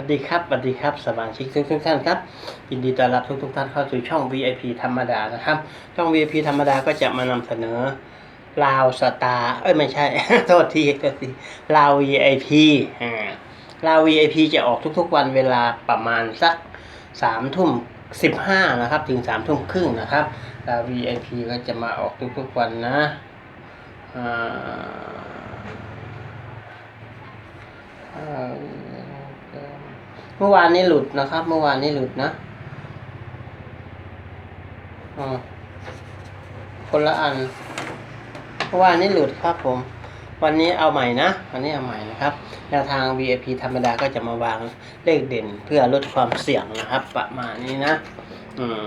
วัสดีครับสวัสดีครับสมาชิกทุกทุกท่านครับยินดีต้อนรับทุกทุกท่านเข้าสู่ช่อง VIP ธรรมดานะครับ ช่อง VIP ธรรมดาก็จะมานำเสนอลาวสตาร์เอ้ยไม่ใช่ โทษทีโทษทีลาว VIP อ่าลาว VIP จะออกทุกๆวันเวลาประมาณสักสามทุ่มสิบห้านะครับ ถึงสามทุ่มครึ่งนะครับลาว VIP ก็จะมาออกทุกๆวันนะอ่า เมื่อวานนี้หลุดนะครับ เมื่อวานนี้หลุดนะอคนละอัน เมื่อวานนี้หลุดครับผม วันนี้เอาใหม่นะ วันนี้เอาใหม่นะครับแนวทาง VIP ธรรมดาก็จะมาวางเลขเด่นเพื่อลดความเสี่ยงนะครับ ประมาณนี้นะ อืม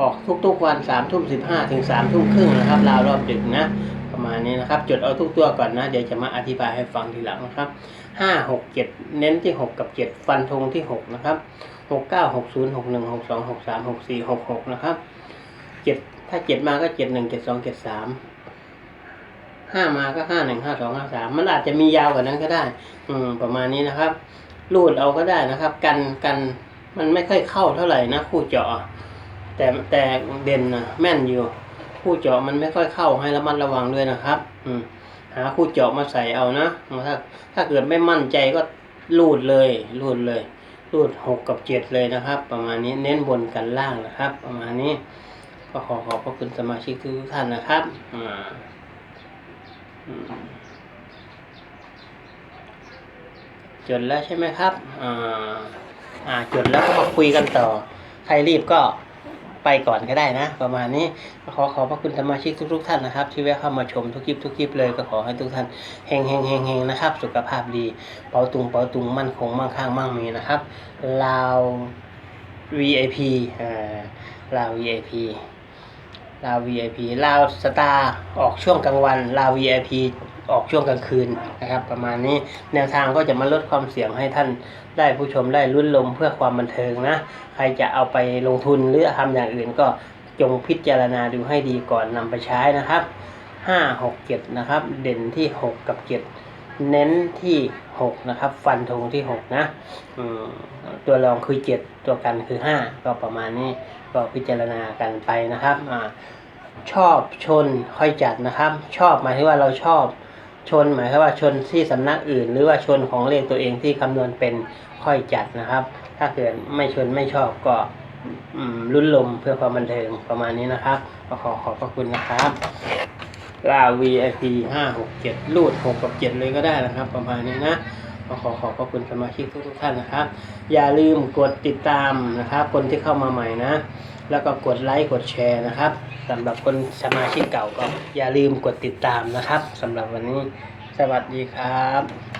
ออกทุกๆวันสามทุ่มสิบห้าถึงสามทุ่มครึ่งนะครับ ราวรอบดึกนะ ประมาณนี้นะครับ จดเอาทุกตัวก่อนนะ เดี๋ยวจะมาอธิบายให้ฟังทีหลังนะครับห้าหกเจ็ดเน้นที่หกกับเจ็ดฟันธงที่หกนะครับหกเก้าหกศูนย์หกหนึ่งหกสองหกสามหกสี่หกหกนะครับเจ็ดถ้าเจ็ดมาก็เจ็ดหนึ่งเจ็ดสองเจ็ดสามห้ามาก็ห้าหนึ่งห้าสองห้าสามมันอาจจะมียาวกว่านั้นก็ได้ อืมประมาณนี้นะครับรูดเอาก็ได้นะครับ กันกันมันไม่ค่อยเข้าเท่าไหร่นะคู่เจาะแต่แต่เด่นนะแม่นอยู่ คู่เจาะมันไม่ค่อยเข้าให้ระมัดระวังด้วยนะครับ อืมหาคู่เจาะมาใส่เอานะถ้าถ้าเกิดไม่มั่นใจก็รูดเลยรูดเลยรูดหกกับเจ็ดเลยนะครับ ประมาณนี้เน้นบนกันล่างนะครับ ประมาณนี้ ก็ขอขอบพระคุณสมาชิกทุกท่านนะครับอ่าจดแล้วใช่ไหมครับอ่าอ่าจดแล้วก็มาคุยกันต่อ ใครรีบก็ ไปก่อนก็ได้นะ ประมาณนี้ขอขอบพระคุณสมาชิกทุก ๆ ท่านนะครับ ที่แวะเข้ามาชมทุกคลิปทุกคลิปเลยก็ขอให้ทุกท่านเฮงเฮงเฮงเฮงนะครับ สุขภาพดี เปาตุงเปาตุงมั่นคงมั่งคั่งมั่งมีนะครับลาว VIP อ่าลาว VIP ลาว VIP ลาวสตาร์ออกช่วงกลางวันลาว VIP ออกช่วงกลางคืนนะครับ ประมาณนี้แนวทางก็จะมาลดความเสี่ยงให้ท่านได้ผู้ชมได้ลุ้นลมเพื่อความบันเทิงนะ ใครจะเอาไปลงทุนหรือทำอย่างอื่นก็จงพิจารณาดูให้ดีก่อนนำไปใช้นะครับห้าหกเจ็ดนะครับ เด่นที่หกกับเจ็ดเน้นที่หกนะครับ ฟันธงที่หกนะตัวรองคือเจ็ดตัวกันคือห้าก็ประมาณนี้ก็พิจารณากันไปนะครับอชอบชนค่อยจัดนะครับ ชอบหมายถึงว่าเราชอบ ชนหมายความว่าชนที่สำนักอื่น หรือว่าชนของเลขตัวเองที่คำนวณเป็นค่อยจัดนะครับ ถ้าเกิดไม่ชนไม่ชอบก็ลุ้นลมเพื่อความบันเทิงประมาณนี้นะครับขอขอบพระคุณนะครับลา VIP ห้าหกเจ็ดรูดหกกับเจ็ดเลยก็ได้นะครับ ประมาณนี้นะ ก็ขอขอบพระคุณสมาชิกทุกๆท่านนะครับ อย่าลืมกดติดตามนะครับ คนที่เข้ามาใหม่นะ แล้วก็กดไลค์กดแชร์นะครับสำหรับคนสมาชิกเก่าก็อย่าลืมกดติดตามนะครับสำหรับวันนี้สวัสดีครับ